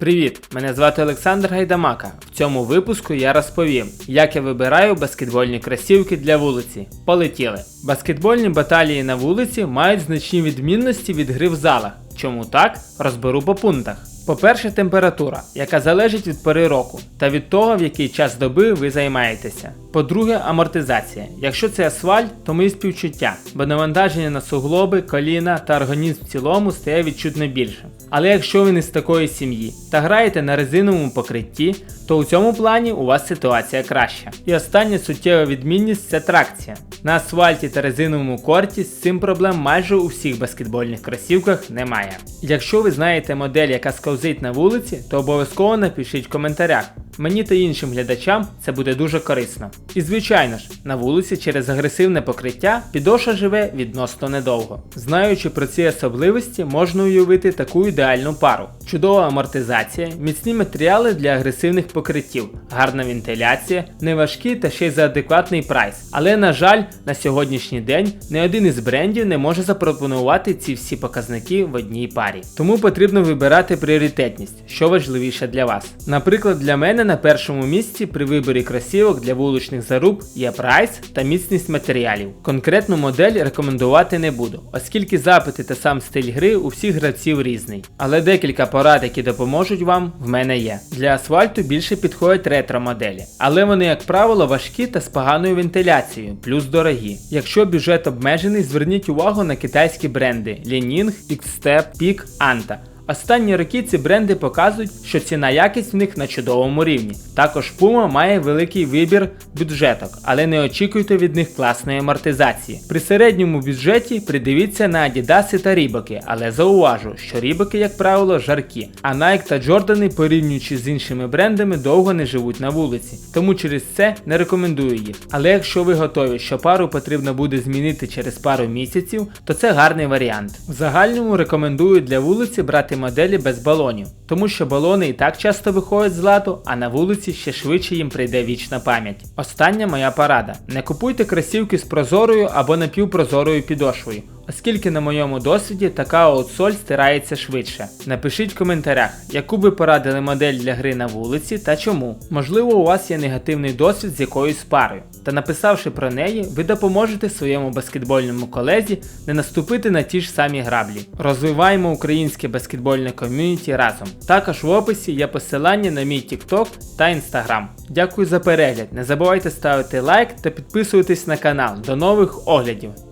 Привіт! Мене звати Олександр Гайдамака. В цьому випуску я розповім, як я вибираю баскетбольні кросівки для вулиці. Полетіли! Баскетбольні баталії на вулиці мають значні відмінності від гри в залах. Чому так? Розберу по пунктах. По-перше, температура, яка залежить від пори року та від того, в який час доби ви займаєтеся. По-друге, амортизація. Якщо це асфальт, то мої співчуття, бо навантаження на суглоби, коліна та організм в цілому стає відчутно більшим. Але якщо ви не з такої сім'ї та граєте на резиновому покритті, то у цьому плані у вас ситуація краща. І остання суттєва відмінність це тракція. На асфальті та резиновому корті з цим проблем майже у всіх баскетбольних кросівках немає. Якщо ви знаєте модель, яка сковзить на вулиці, то обов'язково напишіть в коментарях. Мені та іншим глядачам це буде дуже корисно. І звичайно ж, на вулиці через агресивне покриття підошва живе відносно недовго. Знаючи про ці особливості, можна уявити таку ідеальну пару: чудова амортизація, міцні матеріали для агресивних покриттів, гарна вентиляція, неважкі та ще й за адекватний прайс. Але на жаль, на сьогоднішній день не один із брендів не може запропонувати ці всі показники в одній парі. Тому потрібно вибирати пріоритетність, що важливіше для вас. Наприклад, для мене на першому місці при виборі кросівок для вуличних заруб є прайс та міцність матеріалів. Конкретну модель рекомендувати не буду, оскільки запити та сам стиль гри у всіх гравців різний. Але декілька порад, які допоможуть вам, в мене є. Для асфальту більше підходять ретро моделі, але вони, як правило, важкі та з поганою вентиляцією, плюс дорогі. Якщо бюджет обмежений, зверніть увагу на китайські бренди Lening, Xstep, Peak, Anta. Останні роки ці бренди показують, що ціна якість в них на чудовому рівні. Також Puma має великий вибір бюджеток, але не очікуйте від них класної амортизації. При середньому бюджеті придивіться на Adidas та Рібоки, але зауважу, що Рібоки, як правило, жаркі, а Nike та Jordan, порівнюючи з іншими брендами, довго не живуть на вулиці, тому через це не рекомендую їх. Але якщо ви готові, що пару потрібно буде змінити через пару місяців, то це гарний варіант. В загальному рекомендую для вулиці брати моделі без балонів, тому що балони і так часто виходять з ладу, а на вулиці ще швидше їм прийде вічна пам'ять. Остання моя порада: не купуйте кросівки з прозорою або напівпрозорою підошвою. Оскільки на моєму досвіді така аутсоль стирається швидше. Напишіть в коментарях, яку би порадили модель для гри на вулиці та чому. Можливо, у вас є негативний досвід з якоюсь парою. Та написавши про неї, ви допоможете своєму баскетбольному колезі не наступити на ті ж самі граблі. Розвиваємо українське баскетбольне ком'юніті разом. Також в описі є посилання на мій TikTok та Instagram. Дякую за перегляд. Не забувайте ставити лайк та підписуватись на канал. До нових оглядів!